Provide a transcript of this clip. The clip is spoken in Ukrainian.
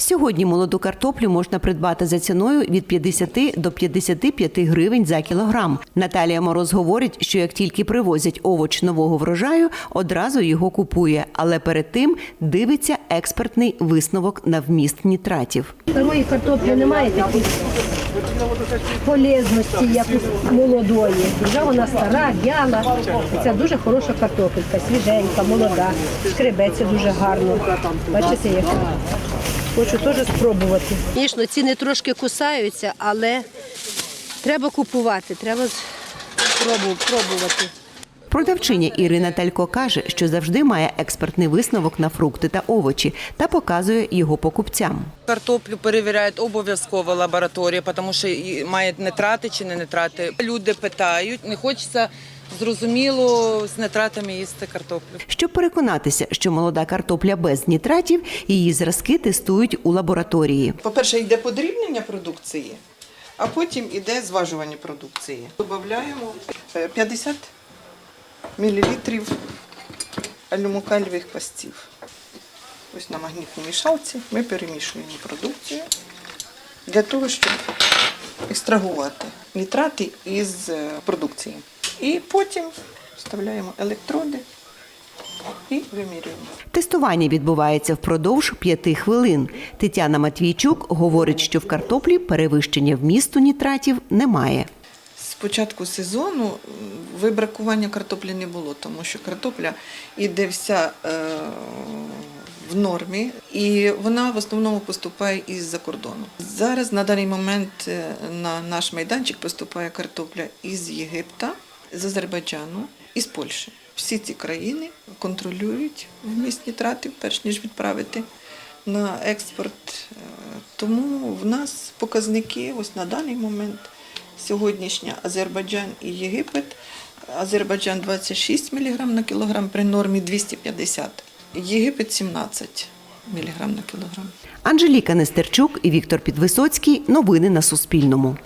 Сьогодні молоду картоплю можна придбати за ціною від 50 до 55 гривень за кілограм. Наталія Мороз говорить, що як тільки привозять овоч нового врожаю, одразу його купує, але перед тим дивиться експертний висновок на вміст нітратів. Старої картоплі немає такої полезності, як молодої. Вже вона стара, в'яла. Це дуже хороша картопелька, свіженька, молода, шкребеться дуже гарно. Бачите, яка? Хочу теж спробувати. Звісно, ціни трошки кусаються, але треба купувати, треба спробу- пробувати. Продавчиня Ірина Талько каже, що завжди має експертний висновок на фрукти та овочі та показує його покупцям. Картоплю перевіряють обов'язково лабораторія, тому що має нитрати чи не нитрати. Люди питають, не хочеться зрозуміло з нитратами їсти картоплю. Щоб переконатися, що молода картопля без нітратів, її зразки тестують у лабораторії. По-перше, йде подрібнення продукції, а потім йде зважування продукції. Додаємо 50 мл алюмокальових пастів. Ось на магнітній мішалці ми перемішуємо продукцію для того, щоб екстрагувати нітрати із е, продукції. І потім вставляємо електроди і вимірюємо. Тестування відбувається впродовж п'яти хвилин. Тетяна Матвійчук говорить, що в картоплі перевищення вмісту нітратів немає. З початку сезону вибракування картоплі не було, тому що картопля іде вся е, в нормі, і вона в основному поступає із-за кордону. Зараз на даний момент е, на наш майданчик поступає картопля із Єгипта, з Азербайджану і з Польщі. Всі ці країни контролюють вміст нітратів, перш ніж відправити на експорт. Е, Тому в нас показники ось на даний момент сьогоднішня Азербайджан і Єгипет. Азербайджан 26 мг на кілограм при нормі 250, Єгипет 17 мг на кілограм. Анжеліка Нестерчук і Віктор Підвисоцький. Новини на Суспільному.